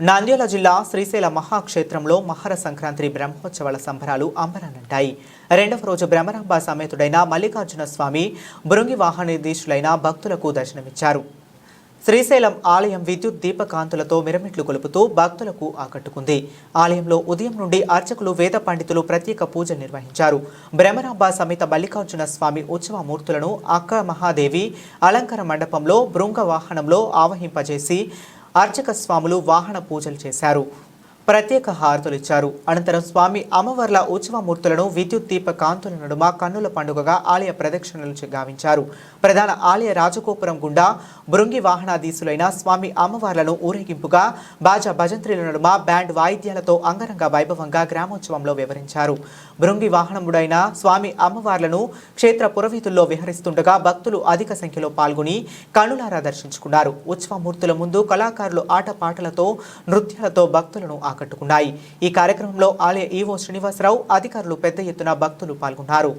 నంద్యాల జిల్లా శ్రీశైల మహాక్షేత్రంలో మకర సంక్రాంతి బ్రహ్మోత్సవాల సంబరాలు అంబరానంటాయి రెండవ రోజు బ్రహ్మరాంబ సమేతుడైన మల్లికార్జున స్వామి బృంగి వాహనదీశులైన భక్తులకు దర్శనమిచ్చారు. శ్రీశైలం ఆలయం విద్యుత్ దీపకాంతులతో మిరమిట్లు కొలుపుతూ భక్తులకు ఆకట్టుకుంది. ఆలయంలో ఉదయం నుండి అర్చకులు వేద పండితులు ప్రత్యేక పూజ నిర్వహించారు. బ్రహ్మరాంబ సమేత మల్లికార్జున స్వామి ఉత్సవ మూర్తులను అక్క మహాదేవి అలంకార మండపంలో బృంగ వాహనంలో ఆవహింపజేసి అర్చక స్వాములు వాహన పూజలు చేశారు. ప్రత్యేక హారతులు ఇచ్చారు. అనంతరం స్వామి అమ్మవార్ల ఉత్సవ మూర్తులను విద్యుత్ దీప కాంతుల నడుమ కన్నుల పండుగగా ఆలయ ప్రదక్షిణలు గావించారు. ప్రధాన ఆలయ రాజగోపురం గుండా బృంగి వాహనాధీశులైన స్వామి అమ్మవార్లను ఊరేగింపుగా బాజా భజంత్రిల నడుమ బ్యాండ్ వాయిద్యాలతో అంగరంగ వైభవంగా గ్రామోత్సవంలో వివరించారు. బృంగి వాహనముడైన స్వామి అమ్మవార్లను క్షేత్ర పురవీధుల్లో విహరిస్తుండగా భక్తులు అధిక సంఖ్యలో పాల్గొని కన్నులారా దర్శించుకున్నారు. ఉత్సవమూర్తుల ముందు కళాకారులు ఆటపాటలతో నృత్యాలతో భక్తులను ఆకట్టుకున్నాయి. ఈ కార్యక్రమంలో ఆలయ ఈవో శ్రీనివాసరావు అధికారులు పెద్ద ఎత్తున భక్తులు పాల్గొన్నారు.